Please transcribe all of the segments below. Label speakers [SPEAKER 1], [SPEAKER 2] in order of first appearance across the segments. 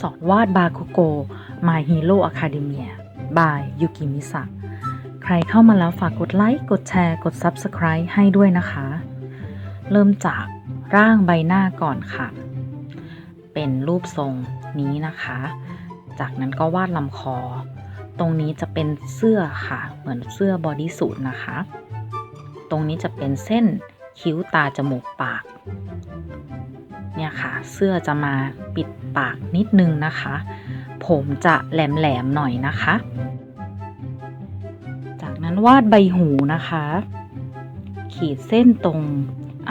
[SPEAKER 1] สอนวาดบาคุโก My Hero Academia by ยูกิมิสะใครเข้ามาแล้วฝากกดไลค์ กดแชร์ กด Subscribe ให้ด้วยนะคะ เริ่มจากร่างใบหน้าก่อนค่ะ เป็นรูปทรงนี้นะคะ จากนั้นก็วาดลำคอ ตรงนี้จะเป็นเสื้อค่ะ เหมือนเสื้อบอดี้สูทนะคะ ตรงนี้จะเป็นเส้นคิ้วตาจมูกปาก เนี่ยค่ะ เสื้อจะมาปิดปากนิดนึงนะคะ ผมจะแหลมๆหน่อยนะคะ จากนั้นวาดใบหูนะคะ ขีดเส้นตรงอ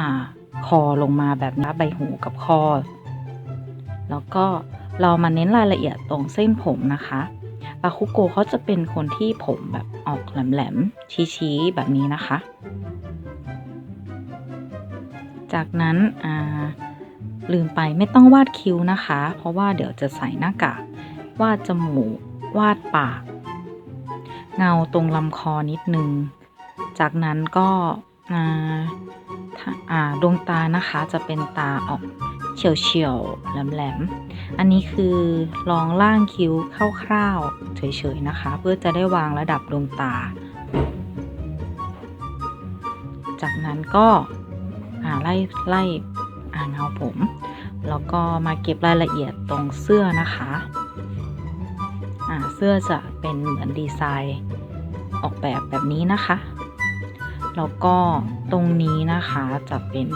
[SPEAKER 1] คอลงมาแบบนี้ใบหูกับคอ แล้วก็เรามาเน้นรายละเอียดตรงเส้นผมนะคะปาคุโกเขาจะเป็นคนที่ผมแบบออกแหลมๆชี้ๆแบบนี้นะคะ จากนั้นอ่า ลืมไปไม่ต้องวาดคิ้วนะคะ เพราะว่าเดี๋ยวจะใส่หน้ากากวาดจมูก วาดปาก เงาตรงลำคอนิดนึง จากนั้นก็ดวงตานะคะจะเป็นตาออกเฉียวๆแหลมๆ อันนี้คือลองล่างคิ้วคร่าวๆเฉยๆนะคะ เพื่อจะได้วางระดับดวงตา จากนั้นก็ไล่ไล่ อ่าเงาผม แล้วก็มาเก็บรายละเอียดตรงเสื้อนะคะอ่าเสื้อจะเป็นเหมือนดีไซน์ออกแบบแบบนี้นะคะ แล้วก็ตรงนี้นะคะจะเป็น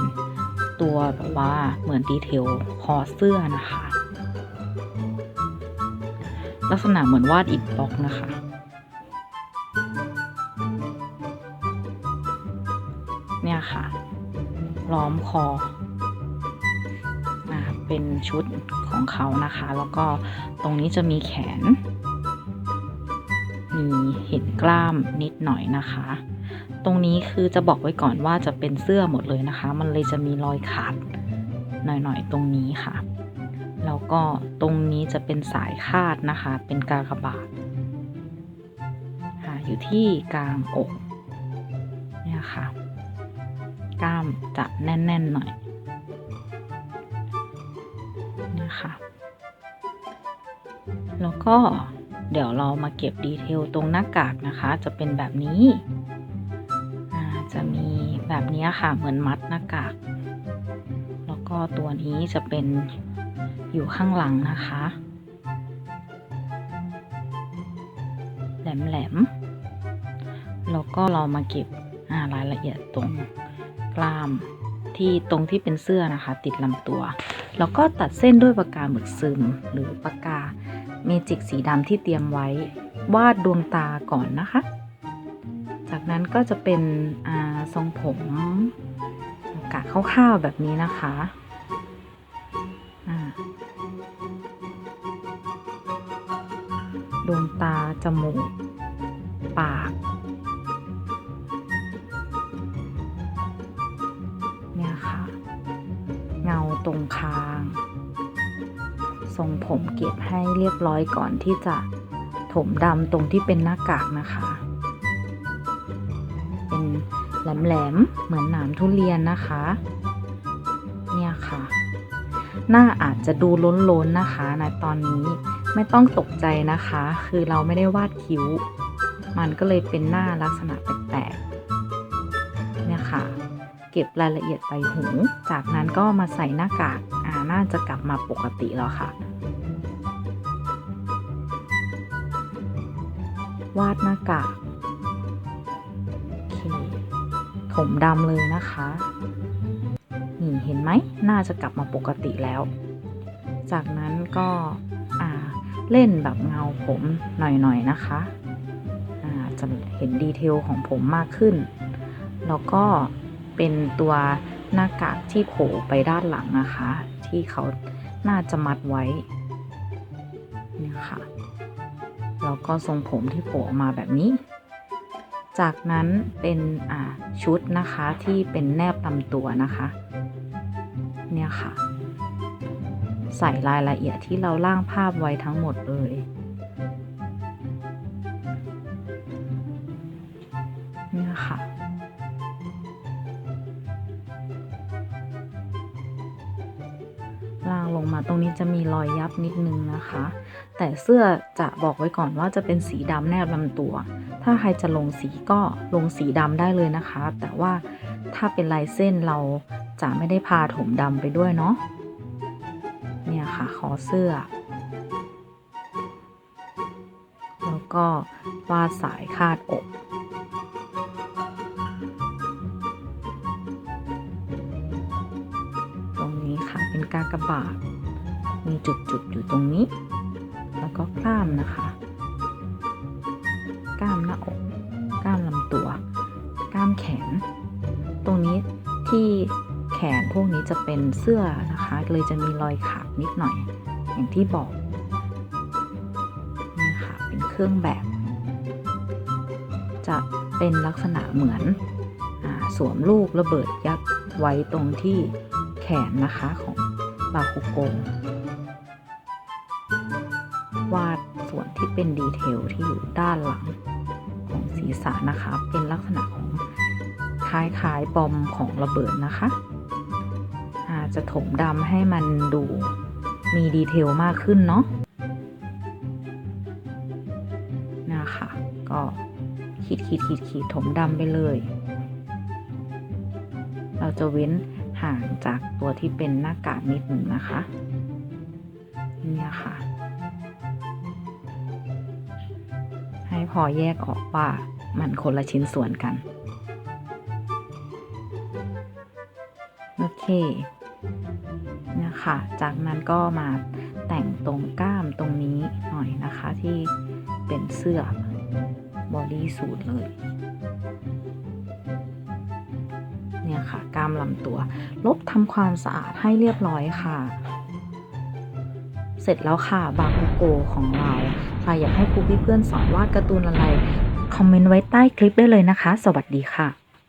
[SPEAKER 1] ตัวแบบว่าเหมือนดีเทลคอเสื้อนะคะ ลักษณะเหมือนวาดอิฐบล็อกนะคะเนี่ยค่ะ ล้อมคอ เป็นชุดของเขานะคะ แล้วก็ตรงนี้จะมีแขน มีเห็นกล้ามนิดหน่อยนะคะ ตรงนี้คือจะบอกไว้ก่อนว่าจะเป็นเสื้อหมดเลยนะคะ มันเลยจะมีรอยขาดหน่อยๆตรงนี้ค่ะ แล้วก็ตรงนี้จะเป็นสายคาดนะคะ เป็นกากบาทค่ะอยู่ที่กลางอกเนี่ยค่ะ กล้ามจะแน่น ๆ หน่อย นะคะ แล้วก็เดี๋ยวเรามาเก็บดีเทลตรงหน้ากากนะคะ จะเป็นแบบนี้ จะมีแบบนี้ค่ะ เหมือนมัดหน้ากาก แล้วก็ตัวนี้จะเป็นอยู่ข้างหลังนะคะ แหลมๆ แล้วก็เรามาเก็บรายละเอียดตรงกล้ามที่ตรงที่เป็นเสื้อนะคะ ติดลำตัว แล้วก็ตัดเส้นด้วยปากกาหมึกซึม หรือปากกาเมจิกสีดำที่เตรียมไว้ วาดดวงตาก่อนนะคะ จากนั้นก็จะเป็นทรงผมกะคร่าวๆแบบนี้นะคะดวงตา จมูก ปาก ตรงคาง ทรงผมเก็บให้เรียบร้อยก่อนที่จะถมดำตรงที่เป็นหน้ากากนะคะ เป็นแหลมๆเหมือนหนามทุเรียนนะคะ เนี่ยค่ะ หน้าอาจจะดูล้นๆนะคะในตอนนี้ไม่ต้องตกใจนะคะ คือเราไม่ได้วาดคิ้ว มันก็เลยเป็นหน้าลักษณะแปลกๆ ก็บรายละเอียดใบหู จากนั้นก็มาใส่หน้ากากอ่าน่าจะกลับมาปกติแล้วค่ะ วาดหน้ากากโอเคผมดำเลยนะคะ นี่เห็นไหม น่าจะกลับมาปกติแล้ว จากนั้นก็อ่าเล่นแบบเงาผมหน่อยๆนะคะอ่าจะเห็นดีเทลของผมมากขึ้น แล้วก็ เป็นตัวหน้ากากที่โผล่ไปด้านหลังนะคะ ที่เขาน่าจะมัดไว้เนี่ยค่ะแล้วก็ทรงผมที่โผล่ออกมาแบบนี้ จากนั้นเป็นอ่าชุดนะคะที่เป็นแนบลำตัวนะคะ เนี่ยค่ะ ใส่รายละเอียดที่เราล่างภาพไว้ทั้งหมดเลย ล่างลงมาตรงนี้จะมีรอยยับนิดนึงนะคะ แต่เสื้อจะบอกไว้ก่อนว่าจะเป็นสีดำแนบลำตัว ถ้าใครจะลงสีก็ลงสีดำได้เลยนะคะ แต่ว่าถ้าเป็นลายเส้นเราจะไม่ได้พาถมดำไปด้วยเนาะเนี่ยค่ะคอเสื้อ แล้วก็วาดสายคาดอกากบาท มีจุดๆอยู่ตรงนี้ แล้วก็กล้ามนะคะ กล้ามหน้าอก กล้ามลำตัว กล้ามแขน ตรงนี้ที่แขนพวกนี้จะเป็นเสื้อนะคะ เลยจะมีรอยขาดนิดหน่อย อย่างที่บอกนี่ค่ะเป็นเครื่องแบบ จะเป็นลักษณะเหมือนอสวมลูกระเบิดยัดไว้ตรงที่แขนนะคะของ บาคุโกวาดส่วนที่เป็นดีเทลที่อยู่ด้านหลังของศีรษะนะคะ เป็นลักษณะของคล้ายๆบอมของระเบิดนะคะอาจจะถมดำให้มันดูมีดีเทลมากขึ้นเนาะนะคะ ก็ขีดขีดขีดขีดถมดำไปเลย เราจะเว้น ห่างจากตัวที่เป็นหน้ากากนิดหนึ่งนะคะเนี่ยค่ะ ให้พอแยกออกว่ามันคนละชิ้นส่วนกัน โอเคเนี่ยค่ะจากนั้นก็มาแต่งตรงกล้ามตรงนี้หน่อยนะคะที่เป็นเสื้อบอดี้สูทเลย เนี่ยค่ะกล้ามลำตัว ลบทำความสะอาดให้เรียบร้อยค่ะ เสร็จแล้วค่ะบาคุโกของเราใครอยากให้ครูพี่เพื่อนสอนวาดการ์ตูนอะไร คอมเมนต์ไว้ใต้คลิปได้เลยนะคะ สวัสดีค่ะ